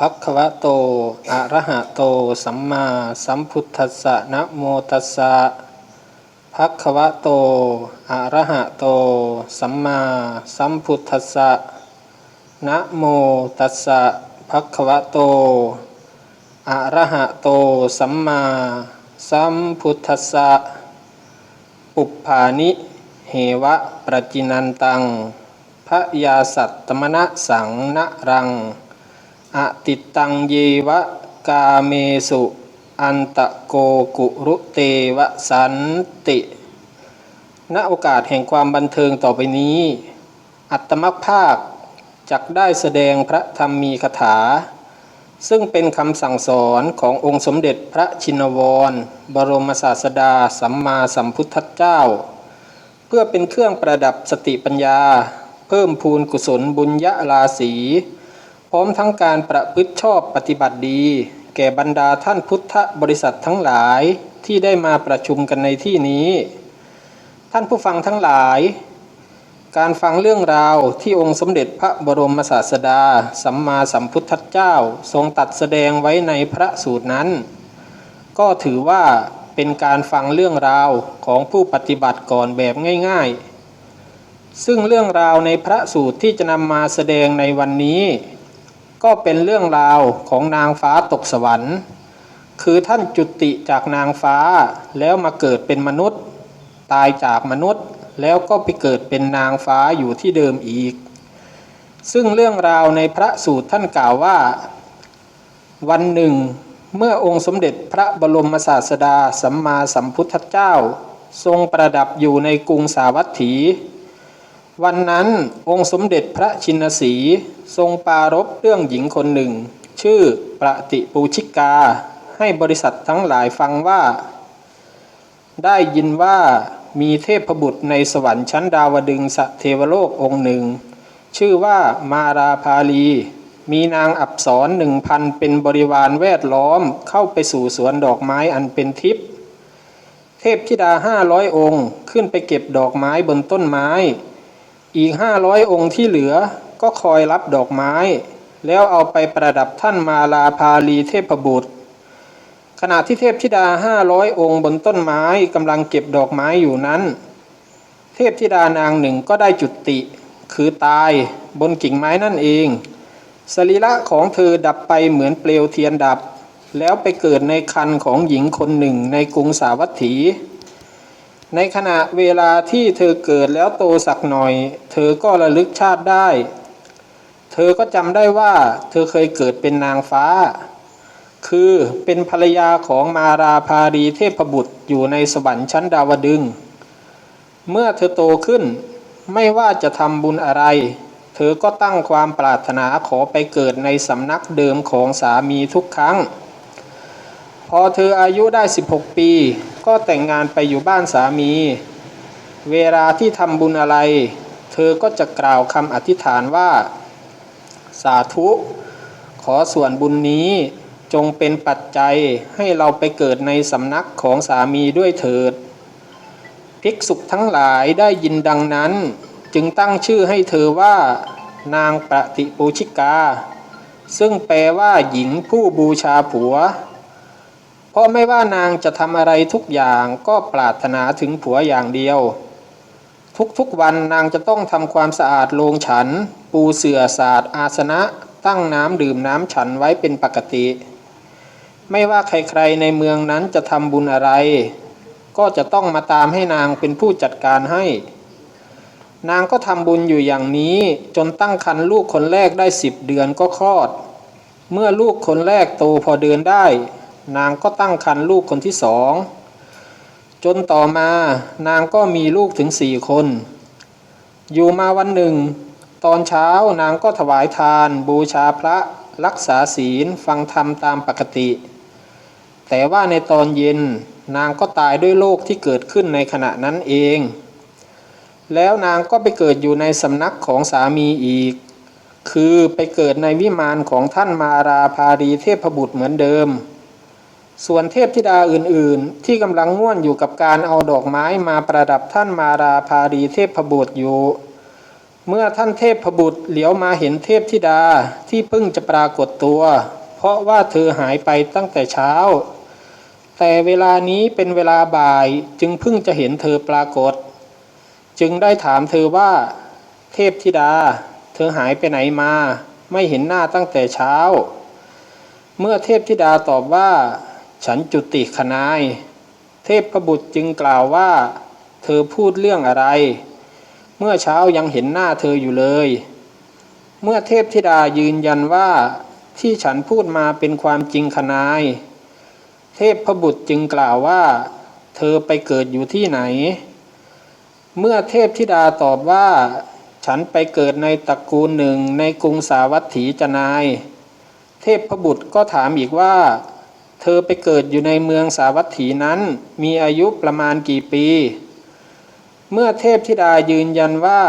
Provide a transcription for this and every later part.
ภะควะโต อะระหะโต สัมมาสัมพุทธัสสะนะโมตัสสะภะควะโต อะระหะโต สัมมาสัมพุทธัสสะนะโมตัสสะภะควะโต อะระหะโต สัมมาสัมพุทธัสสะ ปุปภานิเหวะประจินันตังพระยาสัตตมณะสังนรัง อติตังเยวะกาเมสุ อันตะโกกุรุเตวะสันติ ณโอกาสแห่งความบันเทิงต่อไปนี้ อัตมภาคจักได้แสดงพระธรรมมีคาถา ซึ่งเป็นคำสั่งสอนขององค์สมเด็จพระชินวร บรมศาสดาสัมมาสัมพุทธเจ้า เพื่อเป็นเครื่องประดับสติปัญญา เพิ่มพูนกุศลบุญยราศี พร้อมทั้งการประพฤติชอบปฏิบัติดี แก่บรรดาท่านพุทธบริษัททั้งหลายที่ได้มาประชุมกันในที่นี้ ท่านผู้ฟังทั้งหลาย การฟังเรื่องราวที่องค์สมเด็จพระบรมศาสดา สัมมาสัมพุทธเจ้าทรงตัดแสดงไว้ในพระสูตรนั้น ก็ถือว่าเป็นการฟังเรื่องราวของผู้ปฏิบัติก่อนแบบง่ายๆ ซึ่งเรื่องราวในพระสูตรที่จะนำมาแสดงในวันนี้ ก็เป็นเรื่องราวของนางฟ้าตกสวรรค์ คือท่านจุติจากนางฟ้าแล้วมาเกิดเป็นมนุษย์ ตายจากมนุษย์แล้วก็ไปเกิดเป็นนางฟ้าอยู่ที่เดิมอีก ซึ่งเรื่องราวในพระสูตรท่านกล่าวว่า วันหนึ่ง เมื่อองค์สมเด็จพระบรมศาสดาสัมมาสัมพุทธเจ้า ทรงประดับอยู่ในกรุงสาวัตถี วันนั้นองค์สมเด็จพระชินสี ทรงปรารบเรื่องหญิงคนหนึ่ง ชื่อประติปูชิกา ให้บริษัททั้งหลายฟังว่า ได้ยินว่ามีเทพบุตรในสวรรค์ชั้นดาวดึงสเทวโลกองค์หนึ่ง ชื่อว่ามาราภาลี มีนางอับสรหนึ่งพันเป็นบริวารแวดล้อมเข้าไปสู่สวนดอกไม้อันเป็นทิพย์เทพธิดาห้าร้อยองค์ขึ้นไปเก็บดอกไม้บนต้นไม้ อีกห้าร้อยองค์ที่เหลือ ก็คอยรับดอกไม้ แล้วเอาไปประดับท่านมาลาภาลีเทพบุตร ขณะที่เทพธิดาห้าร้อยองค์บนต้นไม้กำลังเก็บดอกไม้อยู่นั้น เทพธิดานางหนึ่งก็ได้จุติ คือตายบนกิ่งไม้นั่นเอง สรีระของเธอดับไปเหมือนเปลวเทียนดับ แล้วไปเกิดในคันของหญิงคนหนึ่งในกรุงสาวัตถีในขณะเวลาที่เธอเกิดแล้วโตสักหน่อย เธอก็ระลึกชาติได้ เธอก็จำได้ว่าเธอเคยเกิดเป็นนางฟ้า คือเป็นภรรยาของมาราภารีเทพบุตรอยู่ในสวรรค์ชั้นดาวดึง เมื่อเธอโตขึ้นไม่ว่าจะทำบุญอะไร เธอก็ตั้งความปรารถนาขอไปเกิดในสำนักเดิมของสามีทุกครั้ง พอเธออายุได้ 16 ปี ก็แต่งงานไปอยู่บ้านสามี เวลาที่ทำบุญอะไร เธอก็จะกล่าวคำอธิษฐานว่า สาธุ ขอส่วนบุญนี้จงเป็นปัจจัยให้เราไปเกิดในสำนักของสามีด้วยเถิด ภิกษุทั้งหลายได้ยินดังนั้น จึงตั้งชื่อให้เธอว่า นางปฏิปูชิกา ซึ่งแปลว่าหญิงผู้บูชาผัว เพราะไม่ว่านางจะทำอะไรทุกอย่างก็ปรารถนาถึงผัวอย่างเดียว ทุกๆวันนางจะต้องทำความสะอาดโรงฉัน ปูเสื่อสาดอาสนะ ตั้งน้ำดื่มน้ำฉันไว้เป็นปกติ ไม่ว่าใครๆในเมืองนั้นจะทำบุญอะไร ก็จะต้องมาตามให้นางเป็นผู้จัดการให้ นางก็ทำบุญอยู่อย่างนี้จนตั้งครรภ์ลูกคนแรกได้สิบเดือนก็คลอด เมื่อลูกคนแรกโตพอเดินได้ นางก็ตั้งครรภ์ลูกคนที่สอง จนต่อมานางก็มีลูกถึงสี่คน อยู่มาวันหนึ่ง ตอนเช้านางก็ถวายทานบูชาพระรักษาศีลฟังธรรมตามปกติ แต่ว่าในตอนเย็นนางก็ตายด้วยโรคที่เกิดขึ้นในขณะนั้นเอง แล้วนางก็ไปเกิดอยู่ในสำนักของสามีอีก คือไปเกิดในวิมานของท่านมาราภารีเทพบุตรเหมือนเดิม ส่วนเทพธิดาอื่นๆ ที่กำลังง่วนอยู่กับการเอาดอกไม้มาประดับท่านมาราภารีเทพบุตรอยู่ เมื่อท่านเทพบุตรเหลียวมาเห็นเทพธิดาที่เพิ่งจะปรากฏตัว เพราะว่าเธอหายไปตั้งแต่เช้า แต่เวลานี้เป็นเวลาบ่ายจึงเพิ่งจะเห็นเธอปรากฏ จึงได้ถามเธอว่า เทพธิดา เธอหายไปไหนมา ไม่เห็นหน้าตั้งแต่เช้า เมื่อเทพธิดาตอบว่า ฉันจุติขนาย เทพบุตรจึงกล่าวว่า เธอพูดเรื่องอะไร เมื่อเช้ายังเห็นหน้าเธออยู่เลย เมื่อเทพธิดายืนยันว่าที่ฉันพูดมาเป็นความจริงขนาย เทพพบุตรจึงกล่าวว่า เธอไปเกิดอยู่ที่ไหน เมื่อเทพธิดาตอบว่า ฉันไปเกิดในตระกูลหนึ่งในกรุงสาวัตถีจนาย เทพพบุตรก็ถามอีกว่า เธอไปเกิดอยู่ในเมืองสาวัตถีนั้น มีอายุประมาณกี่ปี เมื่อเทพธิดายืนยันว่า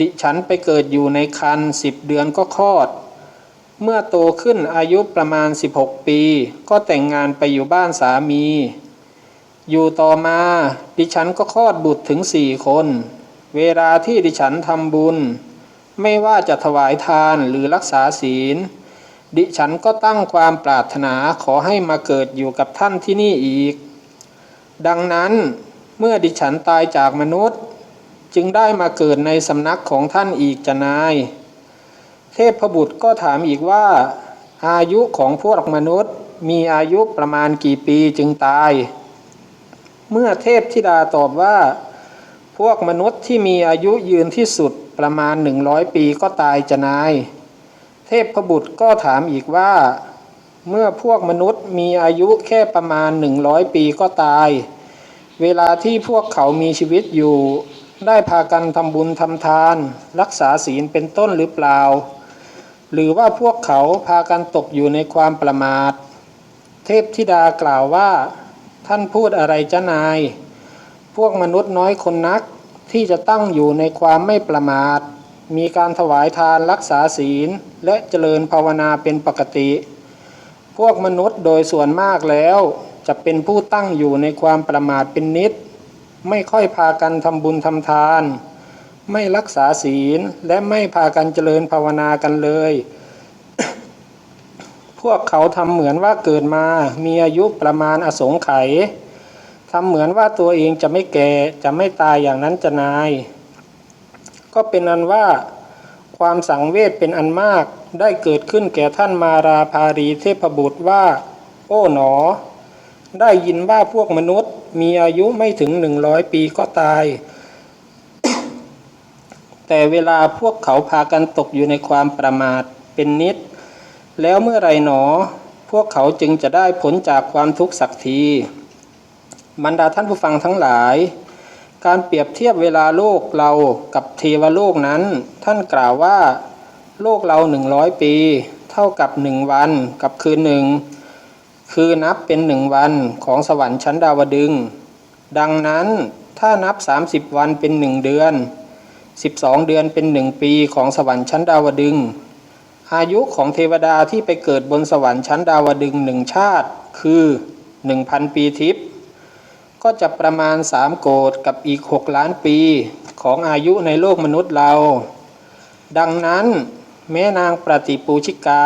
ดิฉันไปเกิดอยู่ในคันสิบเดือนก็คลอด เมื่อโตขึ้นอายุประมาณ 16 ปี ก็แต่งงานไปอยู่บ้านสามี อยู่ต่อมาดิฉันก็คลอดบุตรถึงสี่คน เวลาที่ดิฉันทำบุญ ไม่ว่าจะถวายทานหรือรักษาศีล ดิฉันก็ตั้งความปรารถนาขอให้มาเกิดอยู่กับท่านที่นี่อีก ดังนั้นเมื่อดิฉันตายจากมนุษย์ จึงได้มาเกิดในสำนักของท่านอีกจะนาย เทพบุตรก็ถามอีกว่า อายุของพวกมนุษย์มีอายุประมาณกี่ปีจึงตาย เมื่อเทพธิดาตอบว่า พวกมนุษย์ที่มีอายุยืนที่สุดประมาณหนึ่งร้อยปีก็ตายจะนาย ทพบุตรก็ถามอีกว่า เมื่อพวกมนุษย์มีอายุแค่ประมาณหนึ่งร้อยปีก็ตาย เวลาที่พวกเขามีชีวิตอยู่ ได้พากันทำบุญทำทาน รักษาศีลเป็นต้นหรือเปล่า หรือว่าพวกเขาพากันตกอยู่ในความประมาท เทพธิดากล่าวว่า ท่านพูดอะไรจ้านาย พวกมนุษย์น้อยคนนักที่จะตั้งอยู่ในความไม่ประมาท มีการถวายทานรักษาศีลและเจริญภาวนาเป็นปกติ พวกมนุษย์โดยส่วนมากแล้วจะเป็นผู้ตั้งอยู่ในความประมาทเป็นนิด ไม่ค่อยพากันทำบุญทำทาน ไม่รักษาศีลและไม่พากันเจริญภาวนากันเลย พวกเขาทำเหมือนว่าเกิดมามีอายุประมาณอสงไขยทำเหมือนว่าตัวเองจะไม่แก่จะไม่ตายอย่างนั้นจะนาย ก็เป็นอันว่า ความสังเวชเป็นอันมากได้เกิดขึ้นแก่ท่านมาราภารีเทพบุตรว่า โอ้หนอ ได้ยินว่าพวกมนุษย์มีอายุไม่ถึงหนึ่งร้อยปีก็ตาย แต่เวลาพวกเขาพากันตกอยู่ในความประมาทเป็นนิด แล้วเมื่อไรหนอ พวกเขาจึงจะได้ผลจากความทุกข์สักทีบรรดาท่านผู้ฟังทั้งหลาย การเปรียบเทียบเวลาโลกเรากับเทวโลกนั้น ท่านกล่าวว่า โลกเราหนึ่งร้อยปี เท่ากับหนึ่งวันกับคืนหนึ่งคือนับเป็นหนึ่งวันของสวรรค์ชั้นดาวดึง ดังนั้นถ้านับ 30 วันเป็นหนึ่งเดือน 12 เดือนเป็นหนึ่งปีของสวรรค์ชั้นดาวดึง อายุของเทวดาที่ไปเกิดบนสวรรค์ชั้นดาวดึงหนึ่งชาติ คือ 1,000 ปีทิพย์ ก็จะประมาณ 3 โกดกับอีก 6 ล้านปีของอายุในโลกมนุษย์เรา ดังนั้นแม้นางปฏิปูชิกา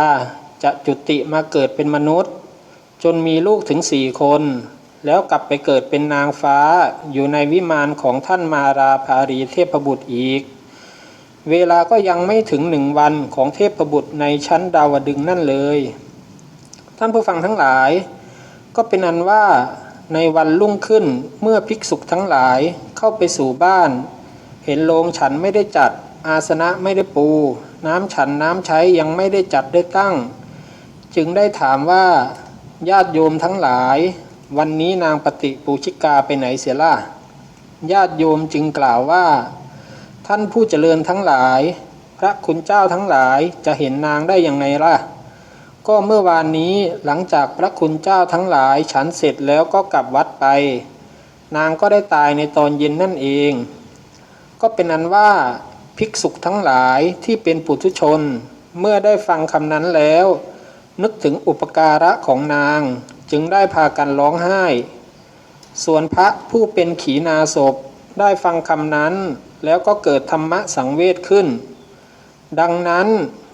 จะจุติมาเกิดเป็นมนุษย์ จนมีลูกถึงสี่คน แล้วกลับไปเกิดเป็นนางฟ้าอยู่ในวิมานของท่านมาราภารีเทพบุตรอีก เวลาก็ยังไม่ถึงหนึ่งวันของเทพบุตรในชั้นดาวดึงนั่นเลย ท่านผู้ฟังทั้งหลาย ก็เป็นอันว่า ในวันรุ่งขึ้นเมื่อภิกษุทั้งหลายเข้าไปสู่บ้าน เห็นโรงฉันไม่ได้จัด อาสนะไม่ได้ปู น้ำฉันน้ำใช้ยังไม่ได้จัดได้ตั้ง จึงได้ถามว่าญาติโยมทั้งหลาย วันนี้นางปฏิปูชิกาไปไหนเสียล่ะญาติโยมจึงกล่าวว่า ท่านผู้เจริญทั้งหลาย พระคุณเจ้าทั้งหลายจะเห็นนางได้อยังไงล่ะ ก็เมื่อวานนี้หลังจากพระคุณเจ้าทั้งหลายฉันเสร็จแล้วก็กลับวัดไป นางก็ได้ตายในตอนเย็นนั่นเอง ก็เป็นอันว่าภิกษุทั้งหลายที่เป็นปุถุชน เมื่อได้ฟังคำนั้นแล้ว นึกถึงอุปการะของนางจึงได้พากันร้องไห้ ส่วนพระผู้เป็นขีณาศพได้ฟังคำนั้น แล้วก็เกิดธรรมะสังเวชขึ้น ดังนั้น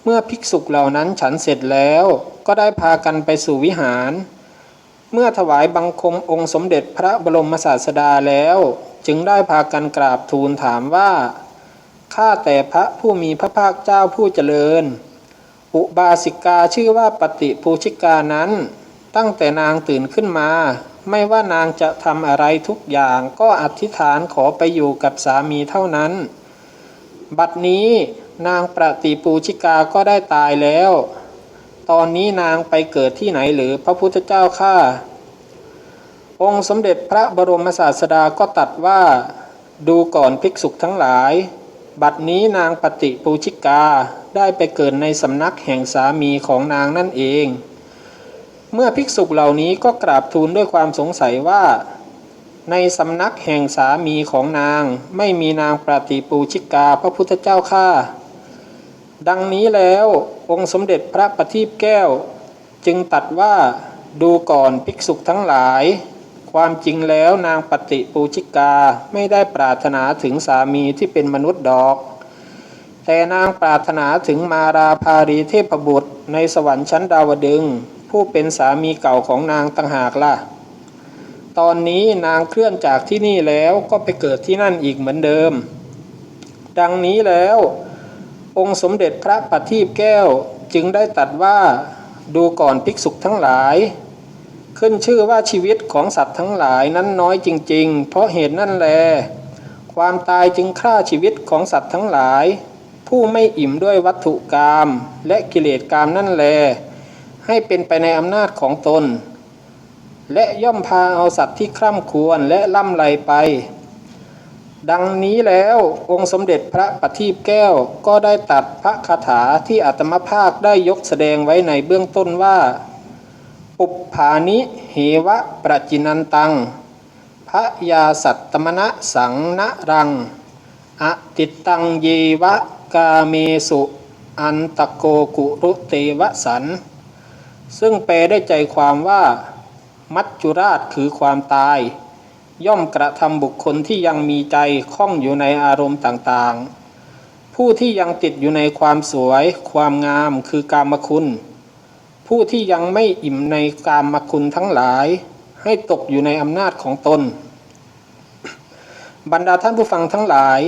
เมื่อภิกษุเหล่านั้นฉันเสร็จแล้วก็ได้พากันไปสู่วิหาร เมื่อถวายบังคมองค์สมเด็จพระบรมศาสดาแล้ว จึงได้พากันกราบทูลถามว่าข้าแต่พระผู้มีพระภาคเจ้าผู้เจริญ อุบาสิกาชื่อว่าปฏิปูชิกานั้น ตั้งแต่นางตื่นขึ้นมา ไม่ว่านางจะทำอะไรทุกอย่างก็อธิษฐานขอไปอยู่กับสามีเท่านั้น บัดนี้ นางปฏิปูชิกาก็ได้ตายแล้ว ตอนนี้นางไปเกิดที่ไหนหรือพระพุทธเจ้าข้าองค์สมเด็จพระบรมศาสดาก็ตัดว่าดูก่อนภิกษุทั้งหลาย บัดนี้นางปฏิปูชิกาได้ไปเกิดในสำนักแห่งสามีของนางนั่นเอง เมื่อภิกษุเหล่านี้ก็กราบทูลด้วยความสงสัยว่า ในสำนักแห่งสามีของนางไม่มีนางปฏิปูชิกาพระพุทธเจ้าข้า ดังนี้แล้วองค์สมเด็จพระประทีปแก้ว จึงตัดว่าดูก่อนภิกษุทั้งหลาย ความจริงแล้วนางปฏิปูชิกาไม่ได้ปรารถนาถึงสามีที่เป็นมนุษย์ดอก แต่นางปรารถนาถึงมาราภารีเทพบุตร ในสวรรค์ชั้นดาวดึง ผู้เป็นสามีเก่าของนางต่างหากล่ะ ตอนนี้นางเคลื่อนจากที่นี่แล้วก็ไปเกิดที่นั่นอีกเหมือนเดิม ดังนี้แล้ว องค์สมเด็จพระปัทีปแก้วจึงได้ตัดว่าดูก่อนภิกษุทั้งหลาย ขึ้นชื่อว่าชีวิตของสัตว์ทั้งหลายนั้นน้อยจริง ๆ เพราะเหตุนั่นแล ความตายจึงฆ่าชีวิตของสัตว์ทั้งหลาย ผู้ไม่อิ่มด้วยวัตถุกรรมและกิเลสกรรมนั่นแล ให้เป็นไปในอำนาจของตน และย่อมพาเอาสัตว์ที่คร่ำควรและล่ำไรไป ดังนี้แล้วองค์สมเด็จพระปทีปแก้วก็ได้ตัดพระคาถาที่อาตมภาคได้ยกแสดงไว้ในเบื้องต้นว่า ปุปผานิเหวะประจินันตัง พระยาสัตตมณะสังนรัง อติตังเยวะกาเมสุอันตะโกกุรุเตวสัน ซึ่งแปลได้ใจความว่า มัจจุราชคือความตาย ย่อมกระทำบุคคลที่ยังมีใจคล้องอยู่ในอารมณ์ต่างๆ ผู้ที่ยังติดอยู่ในความสวย ความงามคือกามคุณ ผู้ที่ยังไม่อิ่มในกามคุณทั้งหลาย ให้ตกอยู่ในอำนาจของตน บรรดาท่านผู้ฟังทั้งหลาย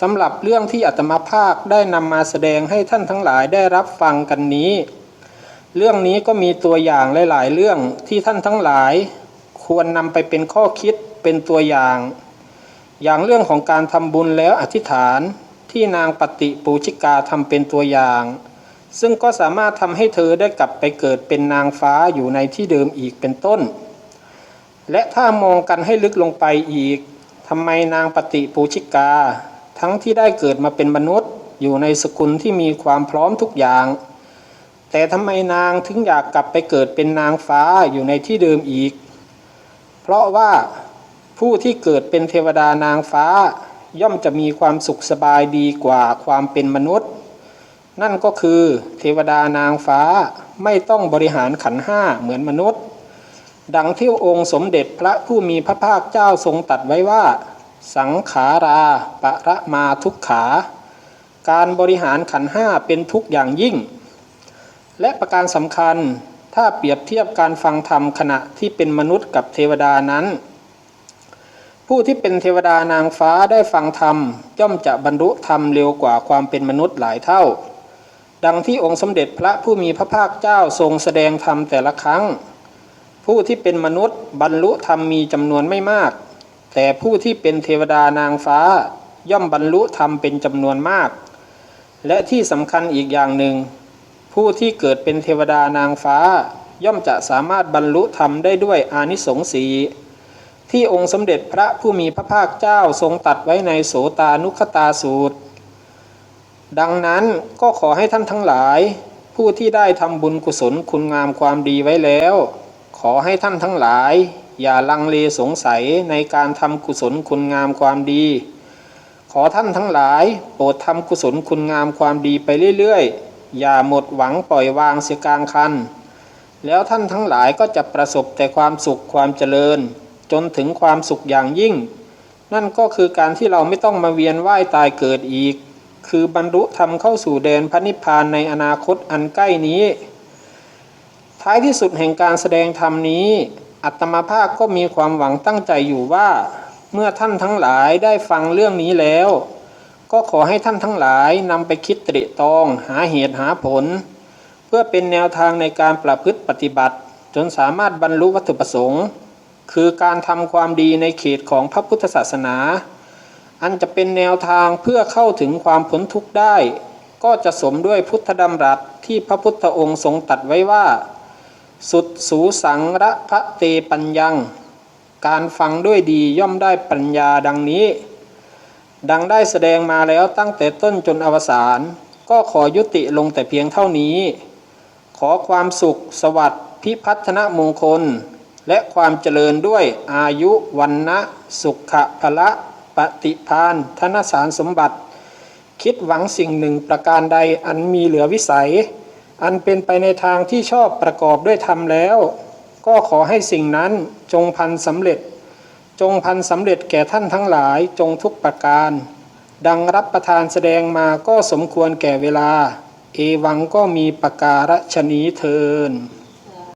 สำหรับเรื่องที่อาตมาภาคได้นำมาแสดงให้ท่านทั้งหลายได้รับฟังกันนี้ เรื่องนี้ก็มีตัวอย่างหลาย ๆ เรื่องที่ท่านทั้งหลายควรนำไปเป็นข้อคิดเป็นตัวอย่าง อย่างเรื่องของการทำบุญแล้วอธิษฐานที่นางปฏิปูชิกาทำเป็นตัวอย่าง ซึ่งก็สามารถทำให้เธอได้กลับไปเกิดเป็นนางฟ้าอยู่ในที่เดิมอีกเป็นต้น และถ้ามองกันให้ลึกลงไปอีกทำไมนางปฏิปูชิกา ทั้งที่ได้เกิดมาเป็นมนุษย์ อยู่ในสกุลที่มีความพร้อมทุกอย่าง แต่ทำไมนางถึงอยากกลับไปเกิดเป็นนางฟ้าอยู่ในที่เดิมอีก เพราะว่า ผู้ที่เกิดเป็นเทวดานางฟ้า ย่อมจะมีความสุขสบายดีกว่าความเป็นมนุษย์ นั่นก็คือเทวดานางฟ้าไม่ต้องบริหารขันห้าเหมือนมนุษย์ ดังที่องค์สมเด็จพระผู้มีพระภาคเจ้าทรงตัดไว้ว่า สังขาราปะระมาทุกขา การบริหารขันห้าเป็นทุกอย่างยิ่ง และประการสำคัญถ้าเปรียบเทียบการฟังธรรมขณะที่เป็นมนุษย์กับเทวดานั้น ผู้ที่เป็นเทวดานางฟ้าได้ฟังธรรมย่อมจะบรรลุธรรมเร็วกว่าความเป็นมนุษย์หลายเท่า ดังที่องค์สมเด็จพระผู้มีพระภาคเจ้าทรงแสดงธรรมแต่ละครั้ง ผู้ที่เป็นมนุษย์บรรลุธรรมมีจำนวนไม่มาก แต่ผู้ที่เป็นเทวดานางฟ้าย่อมบรรลุธรรมเป็นจำนวนมาก และที่สำคัญอีกอย่างหนึ่ง ผู้ที่เกิดเป็นเทวดานางฟ้า ย่อมจะสามารถบรรลุธรรมได้ด้วยอานิสงส์สี ที่องค์สมเด็จพระผู้มีพระภาคเจ้าทรงตัดไว้ในโสตานุคตาสูตร ดังนั้นก็ขอให้ท่านทั้งหลาย ผู้ที่ได้ทำบุญกุศลคุณงามความดีไว้แล้ว ขอให้ท่านทั้งหลาย อย่าลังเลสงสัยในการทำกุศลคุณงามความดี ขอท่านทั้งหลายโปรดทำกุศลคุณงามความดีไปเรื่อยๆ อย่าหมดหวังปล่อยวางเสียกลางคันแล้วท่านทั้งหลายก็จะประสบแต่ความสุขความเจริญ จนถึงความสุขอย่างยิ่ง นั่นก็คือการที่เราไม่ต้องมาเวียนว่ายตายเกิดอีก คือบรรลุธรรมเข้าสู่แดนพระนิพพานในอนาคตอันใกล้นี้ ท้ายที่สุดแห่งการแสดงธรรมนี้ อัตมาภาคก็มีความหวังตั้งใจอยู่ว่า เมื่อท่านทั้งหลายได้ฟังเรื่องนี้แล้ว ก็ขอให้ท่านทั้งหลายนำไปคิดตริตรอง หาเหตุหาผล เพื่อเป็นแนวทางในการประพฤติปฏิบัติ จนสามารถบรรลุวัตถุประสงค์ คือการทำความดีในเขตของพระพุทธศาสนา อันจะเป็นแนวทางเพื่อเข้าถึงความพ้นทุกข์ได้ ก็จะสมด้วยพุทธดำรัสที่พระพุทธองค์ทรงตัดไว้ว่า สุดสูสังระพระเตปัญญัง การฟังด้วยดีย่อมได้ปัญญาดังนี้ ดังได้แสดงมาแล้วตั้งแต่ต้นจนอวสานก็ขอยุติลงแต่เพียงเท่านี้ ขอความสุขสวัสดิ์พิพัฒนมงคล และความเจริญด้วยอายุวันนะสุขะพละปฏิพานธนสารสมบัติ คิดหวังสิ่งหนึ่งประการใดอันมีเหลือวิสัย อันเป็นไปในทางที่ชอบประกอบด้วยธรรมแล้ว ก็ขอให้สิ่งนั้นจงพันสำเร็จ จงพันสำเร็จแก่ท่านทั้งหลายจงทุกประการ ดังรับประทานแสดงมาก็สมควรแก่เวลา เอวังก็มีประการฉนี้เทิน